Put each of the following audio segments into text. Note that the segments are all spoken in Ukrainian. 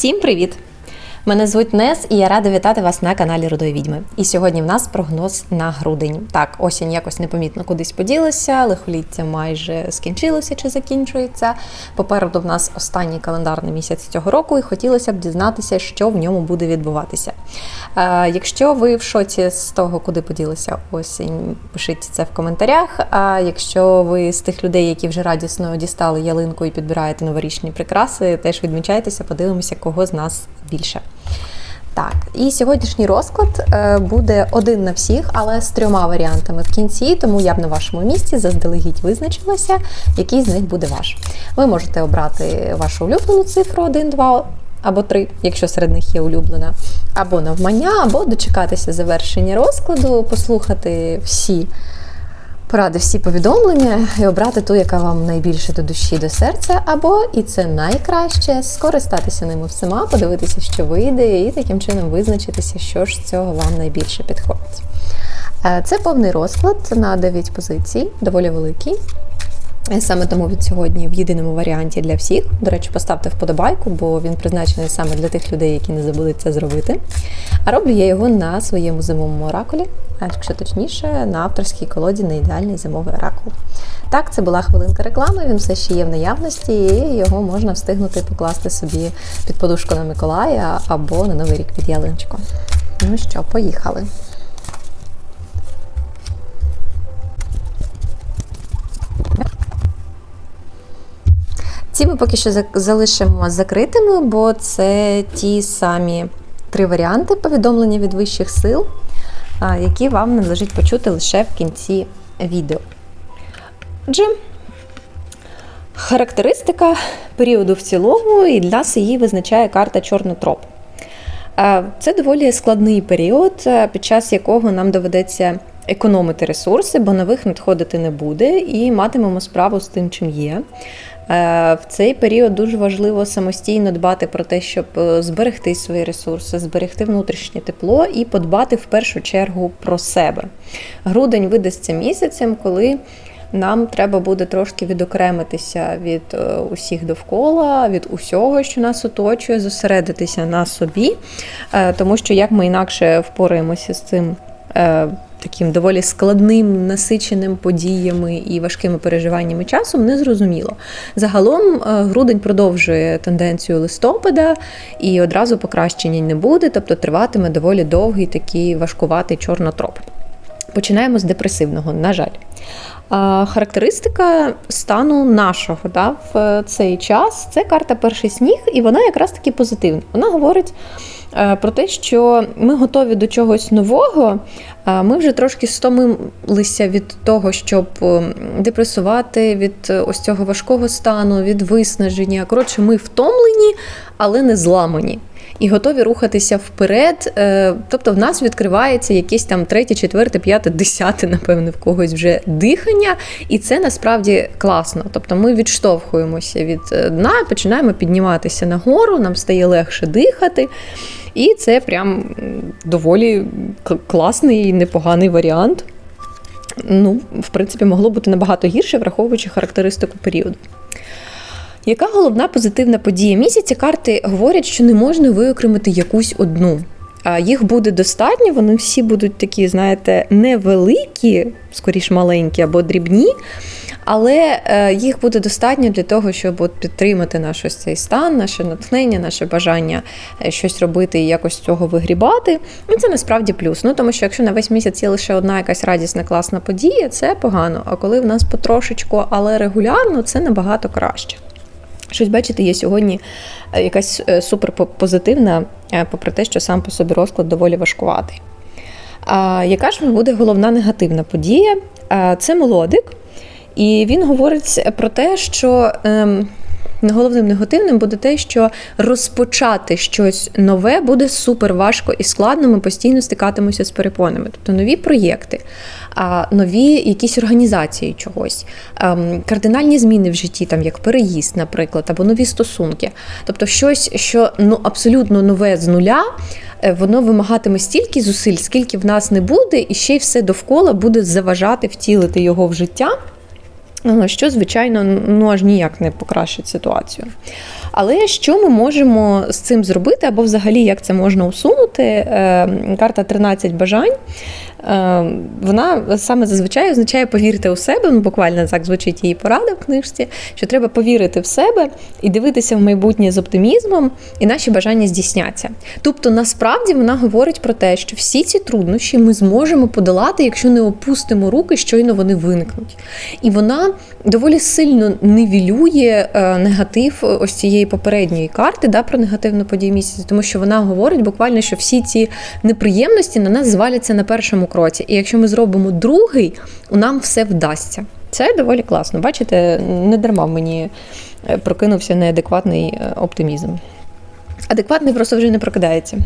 Всім привіт! Мене звуть Нес, і я рада вітати вас на каналі Рудої Відьми. І сьогодні в нас прогноз на грудень. Так, осінь якось непомітно кудись поділася, лихоліття майже скінчилося чи закінчується. Попереду в нас останній календарний місяць цього року, і хотілося б дізнатися, що в ньому буде відбуватися. Е, якщо ви в шоці з того, куди поділася осінь, пишіть це в коментарях. А якщо ви з тих людей, які вже радісно дістали ялинку і підбираєте новорічні прикраси, теж відмічайтеся, подивимося, кого з нас більше. Так, і сьогоднішній розклад е, буде один на всіх, але з трьома варіантами в кінці, тому я б на вашому місці заздалегідь визначилася, який з них буде ваш. Ви можете обрати вашу улюблену цифру 1, 2 або 3, якщо серед них є улюблена, або навмання, або дочекатися завершення розкладу, послухати всі поради, всі повідомлення і обрати ту, яка вам найбільше до душі, до серця, або і це найкраще скористатися ними всіма, подивитися, що вийде, і таким чином визначитися, що ж з цього вам найбільше підходить. Е, Це повний розклад на 9 позицій, доволі великий. Саме тому від сьогодні в єдиному варіанті для всіх. До речі, поставте вподобайку, бо він призначений саме для тих людей, які не забудуть це зробити. А роблю я його на своєму зимовому оракулі, а якщо точніше, на авторській колоді на ідеальний зимовий оракул. Так, це була хвилинка реклами, він все ще є в наявності, і його можна встигнути покласти собі під подушку на Миколая або на Новий рік під ялиночку. Ну що, поїхали. Ці ми поки що залишимо закритими, бо це ті самі три варіанти повідомлення від вищих сил, які вам належить почути лише в кінці відео. Отже, характеристика періоду в цілому, і для нас її визначає карта Чорнотроп. Це доволі складний період, під час якого нам доведеться економити ресурси, бо нових надходити не буде, і матимемо справу з тим, чим є. Е, В цей період дуже важливо самостійно дбати про те, щоб е, зберегти свої ресурси, зберегти внутрішнє тепло і подбати в першу чергу про себе. Грудень видасться місяцем, коли нам треба буде трошки відокремитися від е, усіх довкола, від усього, що нас оточує, зосередитися на собі, тому що як ми інакше впораємося з цим. Е, Таким доволі складним, насиченим подіями і важкими переживаннями часом не зрозуміло. Загалом е, грудень продовжує тенденцію листопада і одразу покращення не буде, тобто триватиме доволі довгий такий важкуватий чорнотроп. Починаємо з депресивного, на жаль. Характеристика стану нашого да, в цей час це карта перший сніг, і вона якраз таки позитивна. Вона говорить е, про те, що ми готові до чогось нового. а Ми вже трошки стомилися від того, щоб е, депресувати, від е, ось цього важкого стану, від виснаження. Коротше, ми втомлені, але не зламані. І готові рухатися вперед. Е, Тобто в нас відкривається якесь там третє, четверте, п'яте, десяте, напевне, в когось вже дихання, і це насправді класно. Тобто ми відштовхуємося від е, дна, починаємо підніматися нагору, нам стає легше дихати. І це прям доволі класний і непоганий варіант. Ну, в принципі, могло бути набагато гірше, враховуючи характеристику періоду. Яка головна позитивна подія місяця? Карти говорять, що не можна виокремити якусь одну. Їх буде достатньо, вони всі будуть такі, знаєте, невеликі, скоріш маленькі або дрібні, але е, їх буде достатньо для того, щоб от підтримати наш ось цей стан, наше натхнення, наше бажання е, щось робити і якось цього вигрібати. І це насправді плюс. Ну тому що якщо на весь місяць є лише одна якась радісна, класна подія, це погано. А коли в нас потрошечку, але регулярно, це набагато краще. Щось бачите, є сьогодні е, якась супер по- позитивна, е, попри те, що сам по собі розклад доволі важкуватий. А яка ж буде головна негативна подія? Це молодик, і він говорить про те, що ем, головним негативним буде те, що розпочати щось нове буде супер важко і складно. Ми постійно стикатимося з перепонами. Тобто нові проєкти, нові якісь організації чогось, ем, кардинальні зміни в житті, там як переїзд, наприклад, або нові стосунки. Тобто щось, що ну абсолютно нове з нуля. е, Воно вимагатиме стільки зусиль, скільки в нас не буде, і ще й все довкола буде заважати втілити його в життя. Е, що, звичайно, ну аж ніяк не покращить ситуацію. Але що ми можемо з цим зробити, або взагалі як це можна усунути? Е, Карта 13 бажань. Е, Вона саме зазвичай означає повірити у себе. Ну, буквально так звучить її порада в книжці, що треба повірити в себе і дивитися в майбутнє з оптимізмом, і наші бажання здійсняться. Тобто, насправді вона говорить про те, що всі ці труднощі ми зможемо подолати, якщо не опустимо руки, щойно вони виникнуть. І вона доволі сильно нивелює е, негатив ось цієї попередньої карти да, про негативну подію місяця, тому що вона говорить буквально, що всі ці неприємності на нас зваляться на першому кроці. І якщо ми зробимо другий, у нам все вдасться. Це доволі класно. Бачите, не дарма мені е, прокинувся неадекватний е, оптимізм. Адекватний просто вже не прокидається.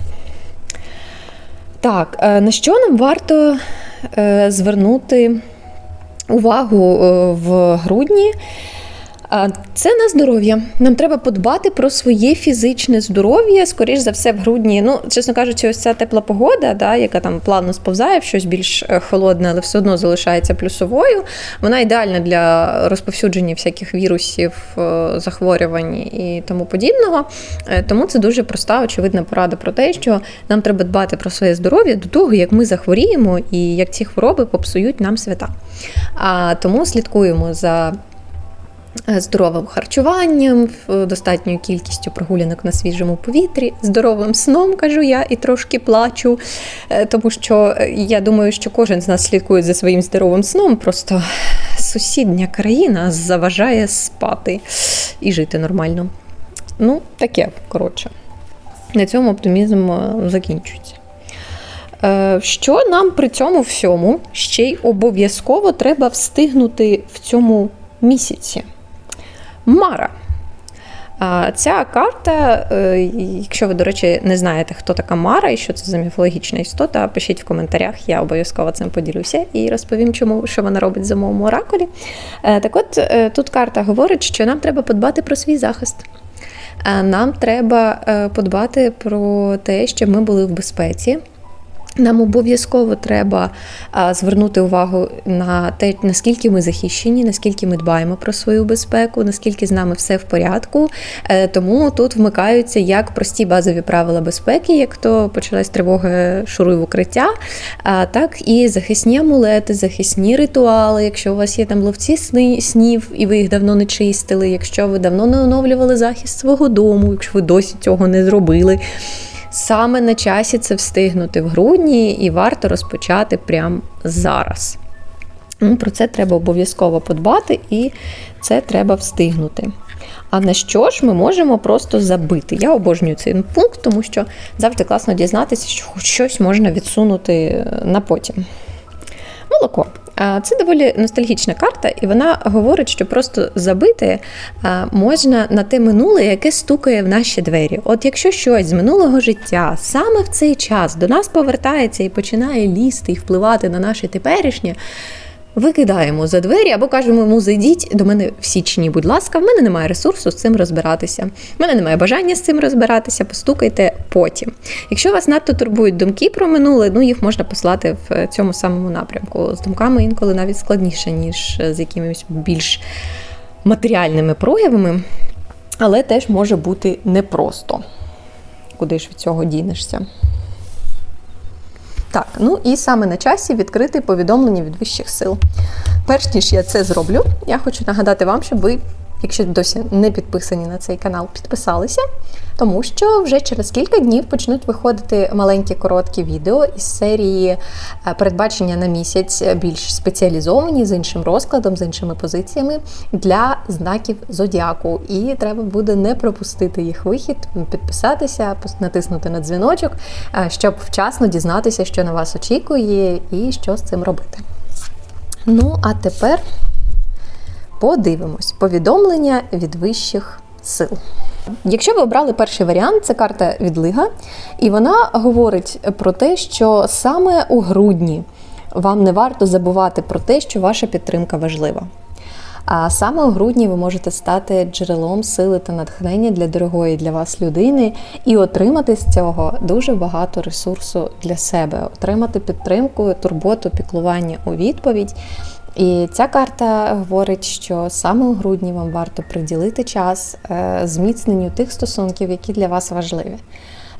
Так, е, на що нам варто звернути увагу в грудні? Це на здоров'я. Нам треба подбати про своє фізичне здоров'я. Скоріш за все, в грудні. Ну, чесно кажучи, ось ця тепла погода, да, яка там плавно сповзає щось більш е, холодне, але все одно залишається плюсовою. Вона ідеальна для розповсюдження всяких вірусів, е, захворювань і тому подібного. Е, Тому це дуже проста, очевидна порада про те, що нам треба дбати про своє здоров'я до того, як ми захворіємо і як ці хвороби попсують нам свята. А тому слідкуємо за. Е, Здоровим харчуванням, достатньою кількістю прогулянок на свіжому повітрі, здоровим сном, кажу я, і трошки плачу, е, тому що е, я думаю, що кожен з нас слідкує за своїм здоровим сном. Просто сусідня країна заважає спати і жити нормально. Ну, таке, коротше. На цьому оптимізм е, закінчується. Е, Що нам при цьому всьому ще й обов'язково треба встигнути в цьому місяці? Мара. Ця карта, е, якщо ви, до речі, не знаєте, хто така Мара і що це за міфологічна істота, пишіть в коментарях, я обов'язково цим поділюся і розповім, чому що вона робить за моєму оракулі. Е, Так от е, тут карта говорить, що нам треба подбати про свій захист. Нам треба подбати про те, щоб ми були в безпеці. Нам обов'язково треба звернути увагу на те, наскільки ми захищені, наскільки ми дбаємо про свою безпеку, наскільки з нами все в порядку. Е, Тому тут вмикаються як прості базові правила безпеки, як то почалась тривога шуруй в укриття, так і захисні амулети, захисні ритуали. Якщо у вас є там ловці снів і ви їх давно не чистили, якщо ви давно не оновлювали захист свого дому, якщо ви досі цього не зробили. Саме на часі це встигнути в грудні, і варто розпочати прямо зараз. Ну, Про це треба обов'язково подбати, і це треба встигнути. А на що ж ми можемо просто забити? Я обожнюю цей пункт, тому що завжди класно дізнатися, що хоч щось можна відсунути е, на потім. Молоко. Це доволі ностальгічна карта, і вона говорить, що просто забити можна на те минуле, яке стукає в наші двері. От якщо щось з минулого життя саме в цей час до нас повертається і починає лізти і впливати на наше теперішнє. Викидаємо за двері або кажемо йому зайдіть до мене в січні, будь ласка, в мене немає ресурсу з цим розбиратися. В мене немає бажання з цим розбиратися, постукайте потім. Якщо вас надто турбують думки про минуле, ну їх можна послати в цьому самому напрямку. З думками інколи навіть складніше, ніж з якимись більш матеріальними проявами, але теж може бути непросто. Куди ж від цього дінешся? Так, ну і саме на часі відкрити повідомлення від вищих сил. Перш ніж я це зроблю, я хочу нагадати вам, щоб ви, якщо досі не підписані на цей канал, підписалися, тому що вже через кілька днів почнуть виходити маленькі короткі відео із серії е, передбачення на місяць більш спеціалізовані з іншим розкладом, з іншими позиціями для знаків зодіаку. І треба буде не пропустити їх вихід, підписатися, натиснути на дзвіночок, е, щоб вчасно дізнатися, що на вас очікує і що з цим робити. Ну, а тепер подивимось повідомлення від вищих сил. Якщо ви обрали перший варіант, це карта відлига, і вона говорить про те, що саме у грудні вам не варто забувати про те, що ваша підтримка важлива. А саме у грудні ви можете стати джерелом сили та натхнення для дорогої для вас людини і отримати з цього дуже багато ресурсу для себе, отримати підтримку, турботу, піклування у відповідь. І ця карта говорить, що саме у грудні вам варто приділити час е, зміцненню тих стосунків, які для вас важливі.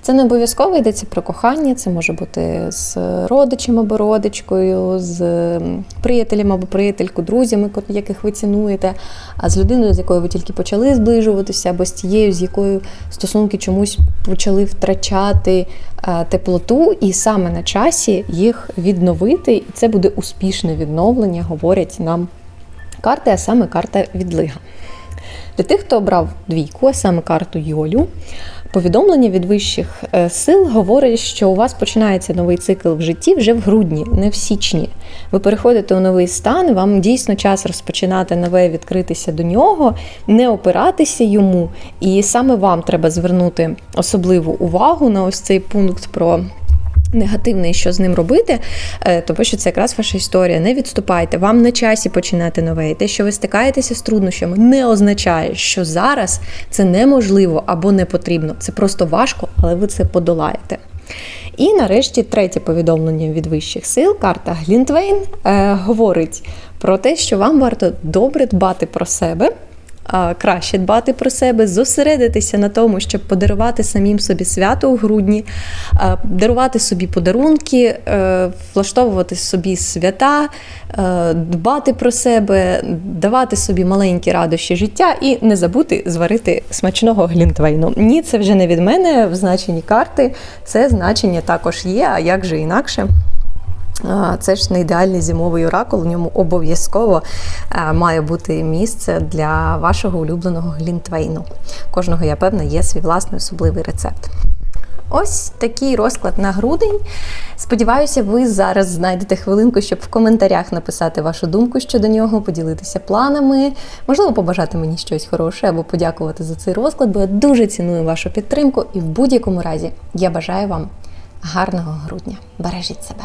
Це не обов'язково йдеться про кохання, це може бути з родичем або родичкою, з приятелем або приятелькою, друзями, яких ви цінуєте, а з людиною, з якою ви тільки почали зближуватися, або з тією, з якою стосунки чомусь почали втрачати е, теплоту, і саме на часі їх відновити, і це буде успішне відновлення, говорять нам карти, а саме карта відлига. Для тих, хто обрав двійку, а саме карту Йолю, повідомлення від вищих е, сил говорить, що у вас починається новий цикл в житті вже в грудні, не в січні. Ви переходите у новий стан, вам дійсно час розпочинати нове, відкритися до нього, не опиратися йому. І саме вам треба звернути особливу увагу на ось цей пункт про негативний, що з ним робити, е, тому що це якраз ваша історія. Не відступайте, вам на часі починати нове. І те, що ви стикаєтеся з труднощами, не означає, що зараз це неможливо або не потрібно. Це просто важко, але ви це подолаєте. І нарешті третє повідомлення від вищих сил. Карта Глінтвейн е, говорить про те, що вам варто добре дбати про себе краще дбати про себе, зосередитися на тому, щоб подарувати самим собі свято у грудні, дарувати собі подарунки, е, влаштовувати собі свята, е, дбати про себе, давати собі маленькі радощі життя і не забути зварити смачного глінтвейну. Ні, це вже не від мене в значенні карти. Це значення також є, а як же інакше. Це ж не ідеальний зимовий оракул, в ньому обов'язково е, має бути місце для вашого улюбленого глінтвейну. Кожного, я певна, є свій власний особливий рецепт. Ось такий розклад на грудень. Сподіваюся, ви зараз знайдете хвилинку, щоб в коментарях написати вашу думку щодо нього, поділитися планами, можливо, побажати мені щось хороше або подякувати за цей розклад, бо я дуже ціную вашу підтримку. І в будь-якому разі я бажаю вам гарного грудня. Бережіть себе.